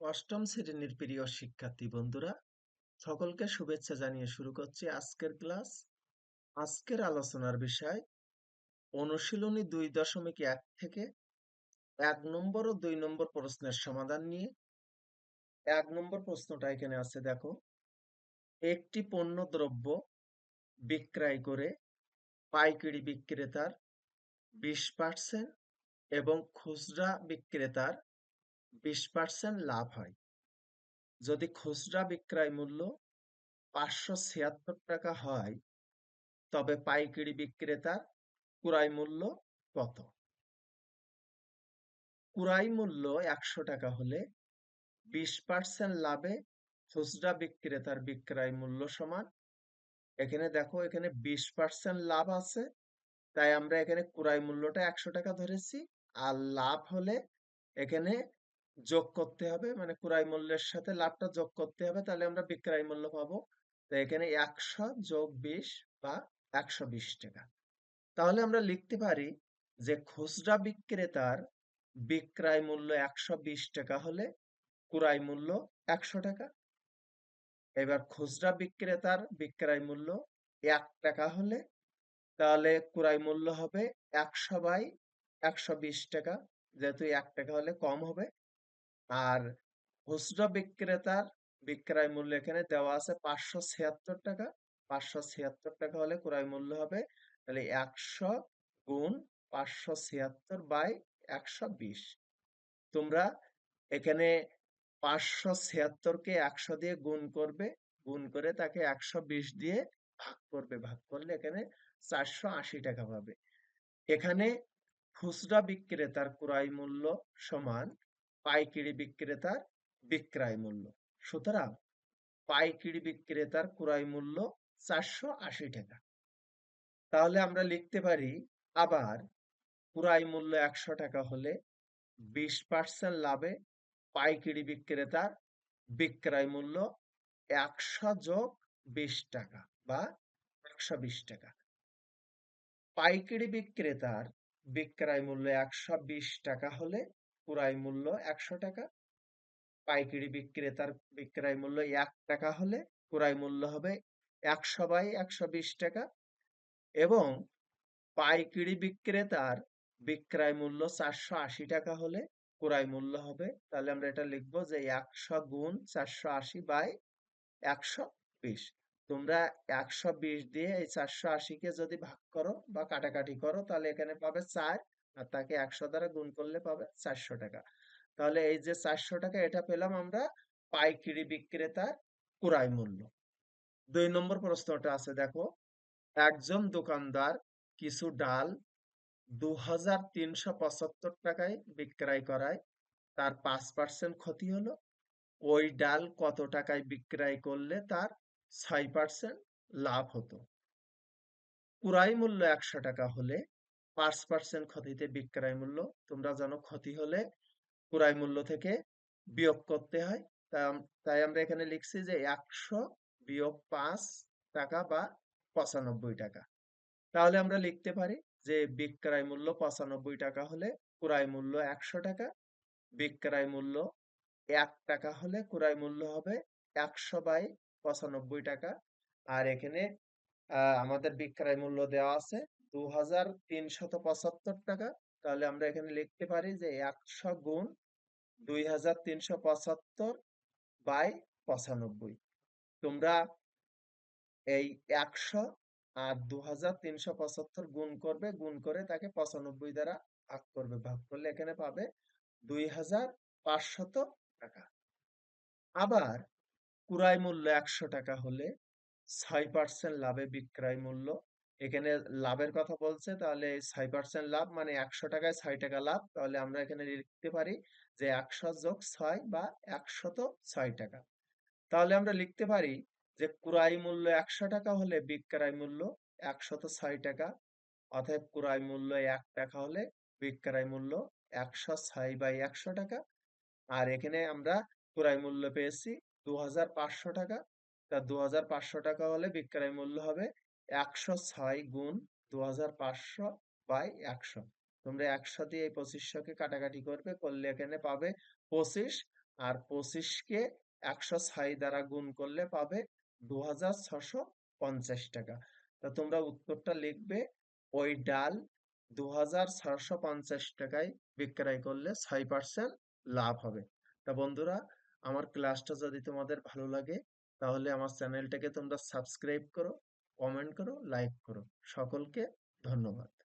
অষ্টম শ্রেণির প্রিয় শিক্ষার্থী বন্ধুরা, সকলকে শুভেচ্ছা জানিয়ে শুরু করছি আজকের ক্লাস। আজকের আলোচনার বিষয়, অনুশীলনী দুই দশমিক এক থেকে এক নম্বর ও দুই নম্বর প্রশ্নের সমাধান নিয়ে। এক নম্বর প্রশ্নটা এখানে আছে, দেখো। একটি পণ্য দ্রব্য বিক্রয় করে পাইকারি বিক্রেতার বিশ পার্সেন্ট এবং খুচরা বিক্রেতার বিশ পার্সেন্ট লাভ হয়। যদি খুচরা বিক্রয় মূল্য পাঁচশো ছিয়াত্তর টাকা হয়, তবে পাইকারি বিক্রেতার ক্রয় মূল্য কত? ক্রয় মূল্য একশো টাকা হলে বিশ পার্সেন্ট লাভে খুচরা বিক্রেতার বিক্রয় মূল্য সমান। এখানে দেখো, এখানে বিশ পার্সেন্ট লাভ আছে, তাই আমরা এখানে ক্রয় মূল্যটা একশো টাকা ধরেছি। আর লাভ হলে এখানে যোগ করতে হবে মানে ক্রয় মূল্যের সাথে লাভটা যোগ করতে হবে, তাহলে আমরা বিক্রয় মূল্য পাবো। তো এখানে একশো যোগ বিশ বা একশো বিশ টাকা। তাহলে আমরা লিখতে পারি যে খুচরা বিক্রেতার বিক্রয় মূল্য একশো বিশ টাকা হলে ক্রয় মূল্য একশো টাকা। এবার খুচরা বিক্রেতার বিক্রয় মূল্য এক টাকা হলে তাহলে ক্রয় মূল্য হবে একশো বাই একশো বিশ টাকা। যেহেতু এক টাকা হলে কম হবে আর খুচরা বিক্রেতার বিক্রয় মূল্য এখানে দেওয়া আছে পাঁচশো ছিয়াত্তর টাকা। পাঁচশো ছিয়াত্তর টাকা হলে ক্রয় মূল্য হবে তাহলে একশো গুণ পাঁচশো ছিয়াত্তর বাই একশো বিশ। তোমরা এখানে পাঁচশো ছিয়াত্তরকে একশো দিয়ে গুণ করবে, গুণ করে তাকে একশো বিশ দিয়ে ভাগ করবে। ভাগ করলে এখানে চারশো আশি টাকা পাবে। এখানে খুচরা বিক্রেতার ক্রয় মূল্য সমান পাইকারি বিক্রেতার বিক্রয় মূল্য। সুতরাং পাইকারি বিক্রেতার ক্রয় মূল্য চারশো আশি টাকা। তাহলে আমরা লিখতে পারি আবার ক্রয় মূল্য একশো টাকা হলে বিশ পার্সেন্ট লাভে পাইকারি বিক্রেতার বিক্রয় মূল্য একশো যোগ বিশ টাকা বা একশো বিশ টাকা। পাইকারি বিক্রেতার বিক্রয় মূল্য একশো বিশ টাকা হলে ক্রয় মূল্য একশো টাকা। পাইকারি বিক্রেতার বিক্রয় মূল্য এক টাকা হলে ক্রয় মূল্য হবে একশো বাই একশো বিশ টাকা এবং পাইকারি বিক্রেতার বিক্রয় মূল্য চারশো আশি টাকা হলে ক্রয় মূল্য হবে। তাহলে আমরা এটা লিখব যে একশো গুণ চারশো আশি বাই একশো বিশ। তোমরা একশো বিশ দিয়ে এই চারশো আশিকে যদি ভাগ করো বা কাটাকাটি করো তাহলে এখানে পাবে চার আর তাকে একশো দ্বারা গুণ করলে পাবে চারশো টাকা। তাহলে এই যে চারশো টাকা এটা পেলাম আমরা পাইকারি বিক্রেতার ক্রয় মূল্য। দুই নম্বর প্রশ্নটা আছে, দেখো। একজন দোকানদার কিছু ডাল দু হাজার তিনশো পঁচাত্তর টাকায় বিক্রয় করায়, তার পাঁচ পার্সেন্ট ক্ষতি হলো। ওই ডাল কত টাকায় বিক্রয় করলে তার ছয় পার্সেন্ট লাভ হতো? ক্রয় মূল্য একশো টাকা হলে পাঁচ পার্সেন্ট ক্ষতিতে বিক্রয় মূল্য। তোমরা জানো ক্ষতি হলে ক্রয় মূল্য থেকে বিয়োগ করতে হয়। তাই আমরা এখানে লিখছি যে একশো বিয়োগ পাঁচ টাকা বা পঁচানব্বই টাকা। তাহলে আমরা লিখতে পারি যে বিক্রয় মূল্য পঁচানব্বই টাকা হলে ক্রয় মূল্য একশো টাকা, বিক্রয় মূল্য এক টাকা হলে ক্রয় মূল্য হবে একশো বাই পঁচানব্বই টাকা। আর এখানে আমাদের বিক্রয় মূল্য দেওয়া আছে দু হাজার তিনশত পঁচাত্তর টাকা। তাহলে আমরা এখানে লিখতে পারি যে একশো গুণ দুই হাজার তিনশো পঁচাত্তর বাই পঁচানব্বই। তোমরা এই একশো আর দু হাজার তিনশো পঁচাত্তর গুণ করবে, গুণ করে তাকে পঁচানব্বই দ্বারা ভাগ করবে। ভাগ করলে এখানে পাবে দুই হাজার পাঁচশত টাকা। আবার ক্রয় মূল্য একশো টাকা হলে ছয় পার্সেন্ট লাভে বিক্রয় মূল্য এখানে লাভের কথা বলছে, তাহলে ছয় পার্সেন্ট লাভ মানে একশো টাকায় ছয় টাকা লাভ। তাহলে আমরা এখানে লিখতে পারি যে একশো যোগ ছয় বা একশত ছয় টাকা। তাহলে আমরা লিখতে পারি যে ক্রয় মূল্য একশো টাকা হলে বিক্রয় মূল্য একশত ছয় টাকা, অতএব ক্রয় মূল্য এক টাকা হলে বিক্রয় মূল্য একশো ছয় বাই একশো টাকা। আর এখানে আমরা ক্রয় মূল্য পেয়েছি দু হাজার পাঁচশো টাকা। তা দু হাজার পাঁচশো টাকা হলে বিক্রয় মূল্য হবে একশো ছয় গুণ দু হাজার পাঁচশো বাই একশো। তোমরা একশো দিয়ে এই পঁচিশশোকে কাটাকাটি করবে, করলে এখানে পাবে পঁচিশ, আর পঁচিশকে একশো ছয় দ্বারা গুণ করলে পাবে দু হাজার ছশো পঞ্চাশ টাকা। তা তোমরা উত্তরটা লিখবে, ওই ডাল দু হাজার ছশো পঞ্চাশ টাকায় বিক্রয় করলে ছয় পার্সেন্ট লাভ হবে। তা বন্ধুরা, আমার ক্লাসটা যদি তোমাদের ভালো লাগে, তাহলে আমার চ্যানেলটাকে তোমরা সাবস্ক্রাইব করো কমেন্ট করো লাইক করো। সকলকে ধন্যবাদ।